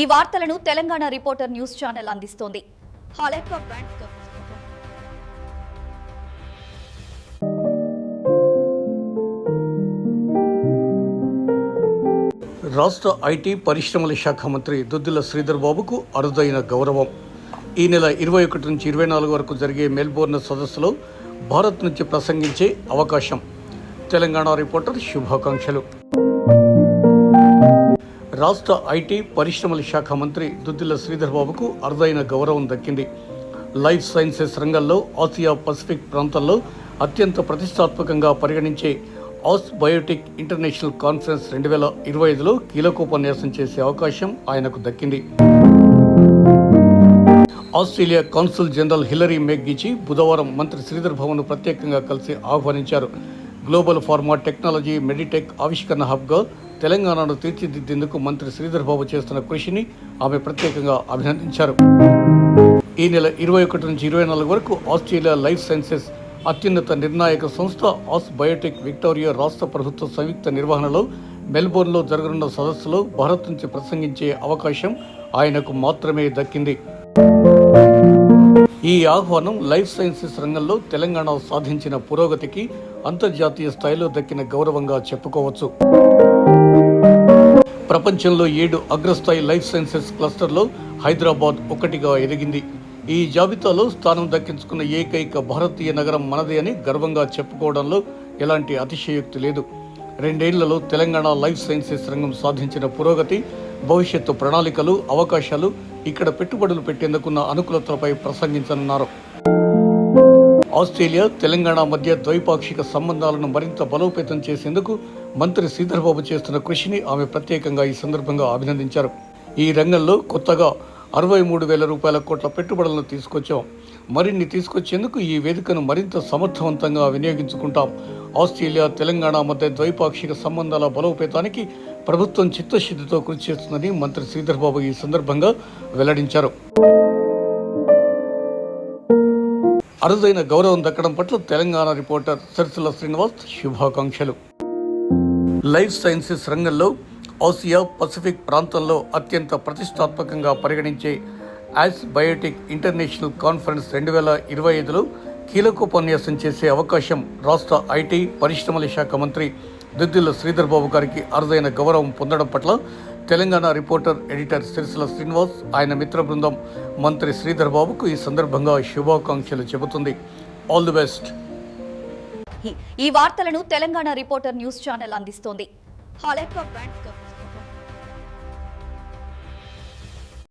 ఈ వార్తలను Telangana reporter news channel అందిస్తోంది. రాష్ట్ర ఐటీ పరిశ్రమల శాఖ మంత్రి దుద్దుల శ్రీధర్ బాబుకు అరుదైన గౌరవం. ఈ నెల ఇరవై ఒకటి నుంచి ఇరవై నాలుగు వరకు జరిగే మెల్బోర్న్ సదస్సులో భారత్ నుంచి ప్రసంగించే అవకాశం. తెలంగాణ రిపోర్టర్ శుభాకాంక్షలు. రాష్ట్ర ఐటీ పరిశ్రమల శాఖ మంత్రి దుద్దిల శ్రీధర్బాబుకు అరుదైన గౌరవం దక్కింది. లైఫ్ సైన్సెస్ రంగంలో ఆసియా పసిఫిక్ ప్రాంతంలో అత్యంత ప్రతిష్టాత్మకంగా పరిగణించే ఆస్ బయోటిక్ ఇంటర్నేషనల్ కాన్ఫరెన్స్ రెండు వేల ఇరవై ఐదులో కీలకోపన్యాసం చేసే అవకాశం ఆయనకు దక్కింది. Australia consul general Hilary McGeachy బుధవారం మంత్రి శ్రీధర్ భవన్ను ప్రత్యేకంగా కలిసి ఆహ్వానించారు. గ్లోబల్ ఫార్మా టెక్నాలజీ మెడిటెక్ ఆవిష్కరణ హబ్గా తెలంగాణను తీర్చిదిద్దేందుకు మంత్రి శ్రీధర్ బాబు చేస్తున్న కృషిని ఆమె ప్రత్యేకంగా అభినందించారు. ఈ నెల ఇరవై ఒకటి నుంచి ఇరవై నాలుగు వరకు ఆస్ట్రేలియా లైఫ్ సైన్సెస్ అత్యున్నత నిర్ణాయక సంస్థ ఆస్ బయోటెక్ విక్టోరియా రాష్ట్ర ప్రభుత్వ సంయుక్త నిర్వహణలో మెల్బోర్న్లో జరగనున్న సదస్సులో భారత్ నుంచి ప్రసంగించే అవకాశం ఆయనకు మాత్రమే దక్కింది. ఈ ఆహ్వానం లైఫ్ సైన్సెస్ రంగంలో తెలంగాణ సాధించిన పురోగతికి అంతర్జాతీయ స్థాయిలో దక్కిన గౌరవంగా చెప్పుకోవచ్చు. ప్రపంచంలో ఏడు అగ్రస్థాయి లైఫ్ సైన్సెస్ క్లస్టర్లో హైదరాబాద్ ఒకటిగా ఎదిగింది. ఈ జాబితాలో స్థానం దక్కించుకున్న ఏకైక భారతీయ నగరం మనదే అని గర్వంగా చెప్పుకోవడంలో ఎలాంటి అతిశయోక్తి లేదు. రెండేళ్ళలో తెలంగాణ లైఫ్ సైన్సెస్ రంగం సాధించిన పురోగతి భవిష్యత్తు ప్రణాళికలు అవకాశాలు ఇక్కడ పెట్టుబడులు పెట్టేందుకున్న అనుకూలతలపై ప్రసంగించనున్నారు. ఆస్ట్రేలియా తెలంగాణ మధ్య ద్వైపాక్షిక సంబంధాలను మరింత బలోపేతం చేసేందుకు మంత్రి శ్రీధర్బాబు చేస్తున్న కృషిని ఆమె ప్రత్యేకంగా ఈ సందర్భంగా అభినందించారు. ఈ రంగంలో కొత్తగా అరవై మూడు వేల రూపాయల కోట్ల పెట్టుబడులను తీసుకొచ్చాం. మరిన్ని తీసుకొచ్చేందుకు ఈ వేదికను మరింత సమర్థవంతంగా వినియోగించుకుంటాం. ఆస్ట్రేలియా తెలంగాణ మధ్య ద్వైపాక్షిక సంబంధాల బలోపేతానికి ప్రభుత్వం చిత్తశుద్ధితో కృషి చేస్తుందని మంత్రి శ్రీధర్బాబు ఈ సందర్భంగా వెల్లడించారు. అరుదైన గౌరవం దక్కడం పట్ల తెలంగాణ రిపోర్టర్ సరిసల శ్రీనివాస్ శుభాకాంక్షలు. లైఫ్ సైన్సెస్ రంగంలో ఆసియా పసిఫిక్ ప్రాంతంలో అత్యంత ప్రతిష్టాత్మకంగా పరిగణించే యాస్ బయోటిక్ ఇంటర్నేషనల్ కాన్ఫరెన్స్ రెండు వేల ఇరవై ఐదులో కీలకోపన్యాసం చేసే అవకాశం రాష్ట్ర ఐటీ పరిశ్రమల శాఖ మంత్రి దుద్దిల్ల శ్రీధర్ బాబు గారికి అరుదైన గౌరవం పొందడం పట్ల తెలంగాణ రిపోర్టర్ ఎడిటర్ సిరిసిల శ్రీనివాస్ ఆయన మిత్ర బృందం మంత్రి శ్రీధర్ బాబుకు ఈ సందర్భంగా శుభాకాంక్షలు చెబుతుంది. ఆల్ ది బెస్ట్ ఈ వార్తలను తెలంగాణ రిపోర్టర్ న్యూస్ ఛానల్ అందిస్తోంది.